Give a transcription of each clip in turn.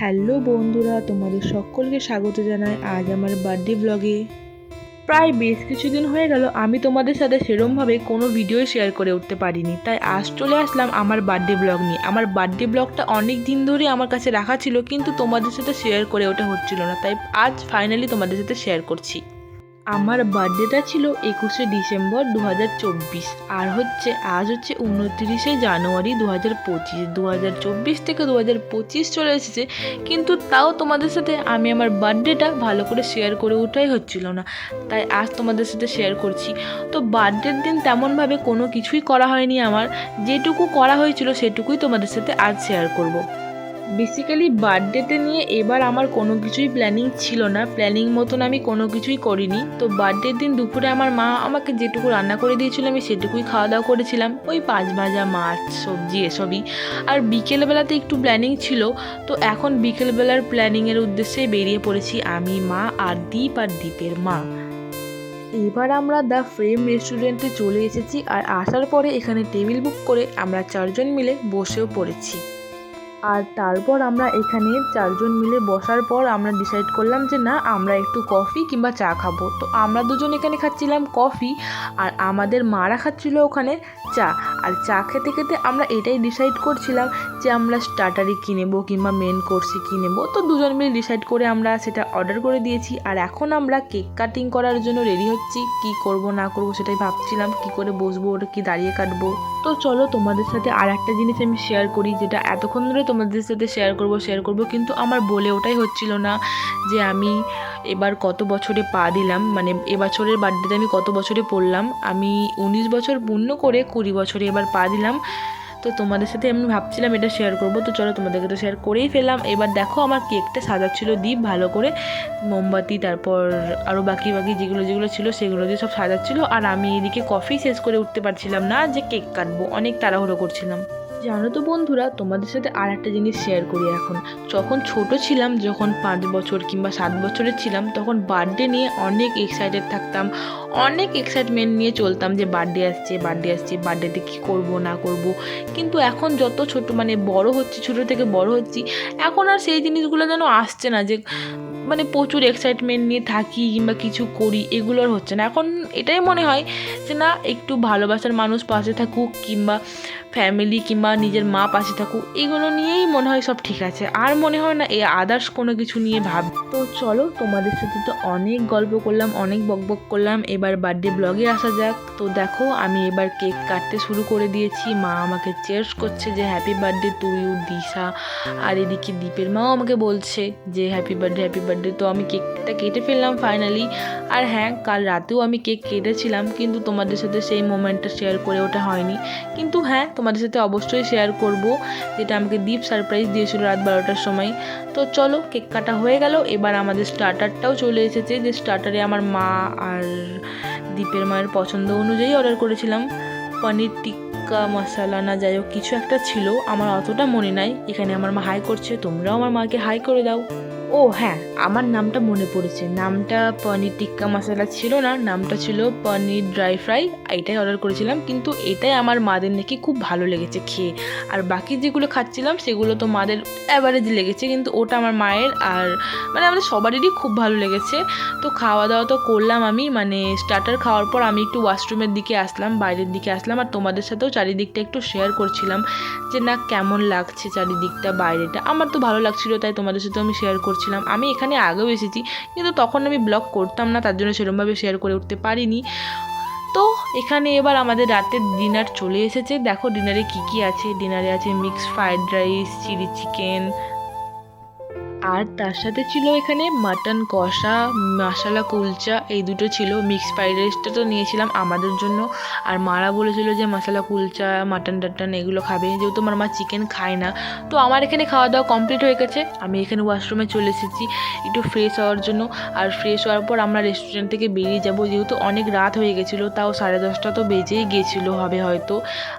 Hello বন্ধুরা, তোমাদের সকলকে স্বাগত জানাই আজ আমার বার্থডে ব্লগে প্রায় বেশ কিছুদিন হয়ে গেল, আমি তোমাদের সাথে সেরমভাবে কোনো ভিডিও শেয়ার করে উঠতে পারিনি। তাই আজ চলে আসলাম আমার বার্থডে ব্লগ নিয়ে। আমার বার্থডে ব্লগটা অনেক দিন ধরে আমার কাছে রাখা ছিল, কিন্তু তোমাদের সাথে শেয়ার করে ওঠা হচ্ছিল না। তাই আজ ফাইনালি তোমাদের সাথে শেয়ার করছি। আমার বার্থডেটা ছিল একুশে ডিসেম্বর দু হাজার চব্বিশ আর হচ্ছে আজ হচ্ছে উনত্রিশে জানুয়ারি দু হাজার পঁচিশ। দু হাজার চব্বিশ থেকে দু হাজার পঁচিশ চলে এসেছে, কিন্তু তাও তোমাদের সাথে আমি আমার বার্থডেটা ভালো করে শেয়ার করে ওঠাই হচ্ছিল না। তাই আজ তোমাদের সাথে শেয়ার করছি। তো বার্থডের দিন তেমনভাবে কোনো কিছুই করা হয়নি আমার। যেটুকু করা হয়েছিল সেটুকুই তোমাদের সাথে আজ শেয়ার করব। বেসিক্যালি বার্থডেতে নিয়ে এবার আমার কোনো কিছুই প্ল্যানিং ছিল না। প্ল্যানিং মতন আমি কোনো কিছুই করিনি। তো বার্থডের দিন দুপুরে আমার মা আমাকে যেটুকু রান্না করে দিয়েছিল, আমি সেটুকুই খাওয়া দাওয়া করেছিলাম। ওই পাঁচ ভাজা, মাছ, সবজি এসবই। আর বিকেলবেলাতে একটু প্ল্যানিং ছিল। তো এখন বিকেলবেলার প্ল্যানিংয়ের উদ্দেশ্যে বেরিয়ে পড়েছি আমি, মা আর দীপ আর দীপের মা। এবার আমরা দ্য ফ্রেম রেস্টুরেন্টে চলে এসেছি। আর আসার পরে এখানে টেবিল বুক করে আমরা চারজন মিলে বসেও পড়েছি। আর তারপর আমরা এখানে চারজন মিলে বসার পর আমরা ডিসাইড করলাম যে না, আমরা একটু কফি কিংবা চা খাব। তো আমরা দুজন এখানে খাচ্ছিলাম কফি আর আমাদের মারা খাচ্ছিল ওখানে চা। আর চা খেতে খেতে আমরা এটাই ডিসাইড করছিলাম যে আমরা স্টার্টারই কী নেব কিংবা মেন কোর্সে কী নেব তো দুজন মিলে ডিসাইড করে আমরা সেটা অর্ডার করে দিয়েছি। আর এখন আমরা কেক কাটিং করার জন্য রেডি হচ্ছি। কি করব, না করব সেটাই ভাবছিলাম। কি করে বসবো, ওটা কি দাঁড়িয়ে কাটবো? তো চলো তোমাদের সাথে আর একটা জিনিস আমি শেয়ার করি, যেটা এতক্ষণ ধরে তোমাদের সাথে শেয়ার করব শেয়ার করব, কিন্তু আমার বলে ওটাই হচ্ছিল না যে আমি এবার কত বছরে পা দিলাম মানে এবছরের বার্থডেতে আমি কত বছরে পড়লাম, আমি উনিশ বছর পূর্ণ করে কুড়ি বছরে এবার পা দিলাম। তো তোমাদের সাথে আমি ভাবছিলাম এটা শেয়ার করব, তো চলো তোমাদেরকে তো শেয়ার করেই ফেললাম। এবার দেখো আমার কেকটা সাজাচ্ছিল দ্বীপ ভালো করে মোমবাতি, তারপর আরও বাকি বাকি যেগুলো যেগুলো ছিল সেগুলো দিয়ে সব সাজাচ্ছিল। আর আমি এদিকে কফি শেষ করে উঠতে পারছিলাম না যে কেক কাটবো, অনেক তাড়াহুড়ো করছিলাম। জানো তো বন্ধুরা, তোমাদের সাথে আর একটা জিনিস শেয়ার করি এখন। যখন ছোট ছিলাম, যখন পাঁচ বছর কিংবা সাত বছরের ছিলাম, তখন বার্থডে নিয়ে অনেক এক্সাইটেড থাকতাম। অনেক এক্সাইটমেন্ট নিয়ে চলতাম যে বার্থডে আসছে বার্থডে আসছে বার্থডেতে কী করব, না করব। কিন্তু এখন যত ছোট মানে বড় হচ্ছি, ছোট থেকে বড় হচ্ছি, এখন আর সেই জিনিসগুলো যেন আসছে না যে মানে প্রচুর এক্সাইটমেন্ট নিয়ে থাকি কিংবা কিছু করি, এগুলো আর হচ্ছে না। এখন এটাই মনে হয় যে না, একটু ভালোবাসার মানুষ পাশে থাকুক কিংবা ফ্যামিলি কিংবা নিজের মা পাশে থাকুক, এগুলো নিয়েই মনে হয় সব ঠিক আছে। আর মনে হয় না, এই আদার্স কোনো কিছু নিয়ে ভাব। তো চলো, তোমাদের সাথে তো অনেক গল্প করলাম, অনেক বকবক করলাম। এবার বার্থডে ব্লগে আসা যাক। তো দেখো, আমি এবার কেক কাটতে শুরু করে দিয়েছি। মা আমাকে চেয়ার্স করছে যে হ্যাপি বার্থডে তুইও দিশা। আর এদিকে দীপের মাও আমাকে বলছে যে হ্যাপি বার্থডে হ্যাপি বার্থডে তো আমি কেকটা কেটে ফেললাম ফাইনালি আর হ্যাঁ কাল রাতেও আমি কেক কেটেছিলাম, কিন্তু তোমাদের সাথে সেই মোমেন্টটা শেয়ার করে ওঠা হয়নি। কিন্তু হ্যাঁ তোমাদের সাথে অবশ্যই শেয়ার করব, যেটা আমাকে দীপ সারপ্রাইজ দিয়েছিল রাত বারোটার সময়। তো চলো কেক কাটা হয়ে গেল, এবার আমাদের স্টার্টারটাও চলে এসেছে, যে স্টার্টারে আমার মা আর দীপের মায়ের পছন্দ অনুযায়ী অর্ডার করেছিলাম। পনির টিক্কা মশালা না যাই হোক, কিছু একটা ছিল, আমার অতটা মনে নাই। এখানে আমার মা হাই করছে, তোমরাও আমার মাকে হাই করে দাও। ও হ্যাঁ আমার নামটা মনে পড়েছে। নামটা পনির টিক্কা মশলা ছিল না, নামটা ছিল পনির ড্রাই ফ্রাই এটাই অর্ডার করেছিলাম। কিন্তু এটাই আমার মাদের নাকি খুব ভালো লেগেছে খেয়ে। আর বাকি যেগুলো খাচ্ছিলাম, সেগুলো তো মাদের অ্যাভারেজ লেগেছে, কিন্তু ওটা আমার মায়ের আর মানে আমাদের সবারই খুব ভালো লেগেছে। তো খাওয়া দাওয়া তো করলাম আমি মানে স্টার্টার খাওয়ার পর আমি একটু ওয়াশরুমের দিকে আসলাম, বাইরের দিকে আসলাম, আর তোমাদের সাথেও চারিদিকটা একটু শেয়ার করছিলাম যে, না, কেমন লাগছে চারিদিকটা, বাইরেটা? আমার তো ভালো লাগছিল, তাই তোমাদের সাথেও আমি শেয়ার করছিলাম। আমি এখানে আগেও এসেছি, কিন্তু তখন আমি ব্লগ করতাম না, তার জন্য সেরকমভাবে শেয়ার করে উঠতে পারিনি। তো এখানে এবার আমাদের রাতের ডিনার চলে এসেছে। দেখো ডিনারে কি কি আছে? ডিনারে আছে mixed fried rice chilli chicken আর তার সাথে ছিল এখানে মাটন কষা, মশালা কুলচা, এই দুটো ছিল। মিক্স ফ্রাইড রাইসটা তো নিয়েছিলাম আমাদের জন্য। আর মারা বলেছিল যে মশালা কুলচা, মাটন টাটন এগুলো খাবে। যেহেতু আমার মা চিকেন খায় না, তো আমার এখানে খাওয়া দাওয়া কমপ্লিট হয়ে গেছে। আমি এখানে ওয়াশরুমে চলে এসেছি একটু ফ্রেশ হওয়ার জন্য। আর ফ্রেশ হওয়ার পর আমরা রেস্টুরেন্ট থেকে বেরিয়ে যাব। যেহেতু অনেক রাত হয়ে গেছিল, তাও সাড়ে দশটা তো বেজেই গিয়েছিল হবে হয়তো।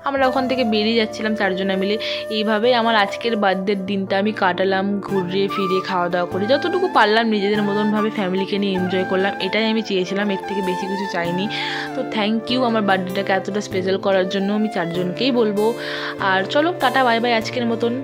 আমরা ওখান থেকে বেরিয়ে যাচ্ছিলাম চারজনা মিলে। এইভাবেই আমার আজকের বার্থডের দিনটা আমি কাটালাম, ঘুরিয়ে ফিরে খাওয়া দাওয়া করি। যতটুকু পারলাম নিজেদের মতনভাবে ফ্যামিলিকে নিয়ে এনজয় করলাম, এটাই আমি চেয়েছিলাম, এর থেকে বেশি কিছু চাইনি। তো থ্যাংক ইউ আমার বার্থডেটাকে এতটা স্পেশাল করার জন্য আমি চারজনকেই বলব। আর চলো, টাটা বাই বাই আজকের মতন।